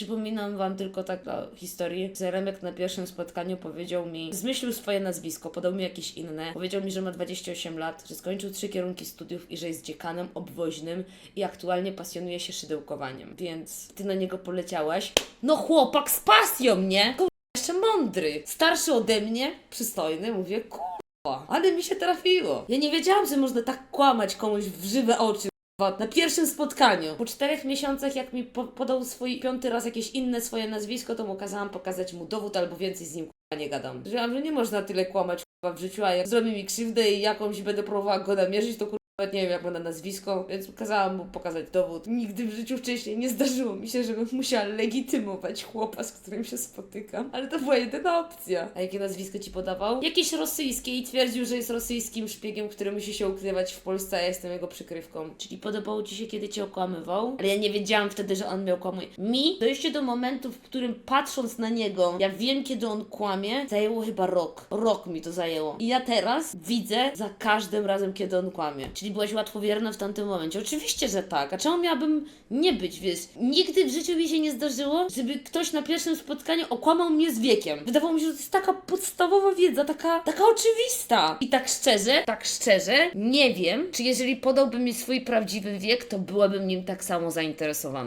Przypominam wam tylko taką historię. że Remek na pierwszym spotkaniu powiedział mi, zmyślił swoje nazwisko, podał mi jakieś inne. Powiedział mi, że ma 28 lat, że skończył trzy kierunki studiów i że jest dziekanem obwoźnym i aktualnie pasjonuje się szydełkowaniem. Więc ty na niego poleciałaś. No chłopak z pasją, nie? Kurwa, jeszcze mądry. Starszy ode mnie, przystojny, mówię, kurwa, ale mi się trafiło. Ja nie wiedziałam, że można tak kłamać komuś w żywe oczy. Na pierwszym spotkaniu. Po czterech miesiącach, jak mi po podał swój piąty raz jakieś inne swoje nazwisko, to mu kazałam pokazać mu dowód albo więcej z nim kurwa, nie gadam. Wiedziałam, że nie można tyle kłamać w życiu, a jak zrobi mi krzywdę i jakąś będę próbowała go namierzyć, to kurwa nawet nie wiem jak ma na nazwisko, więc kazałam mu pokazać dowód. Nigdy w życiu wcześniej nie zdarzyło mi się, żebym musiała legitymować chłopa, z którym się spotykam, ale to była jedyna opcja. A jakie nazwisko ci podawał? Jakieś rosyjskie i twierdził, że jest rosyjskim szpiegiem, który musi się ukrywać w Polsce, a ja jestem jego przykrywką. Czyli podobało ci się, kiedy cię okłamywał? Ale ja nie wiedziałam wtedy, że on mnie okłamuje. Mi dojście do momentu, w którym patrząc na niego, ja wiem, kiedy on kłamie, zajęło chyba rok. Rok mi to zajęło. I ja teraz widzę za każdym razem, kiedy on kłamie. Czyli byłaś łatwowierna w tamtym momencie. Oczywiście, że tak. A czemu miałabym nie być, wiesz? Nigdy w życiu mi się nie zdarzyło, żeby ktoś na pierwszym spotkaniu okłamał mnie z wiekiem. Wydawało mi się, że to jest taka podstawowa wiedza, taka, taka oczywista. I tak szczerze, tak szczerze, nie wiem, czy jeżeli podałby mi swój prawdziwy wiek, to byłabym nim tak samo zainteresowana.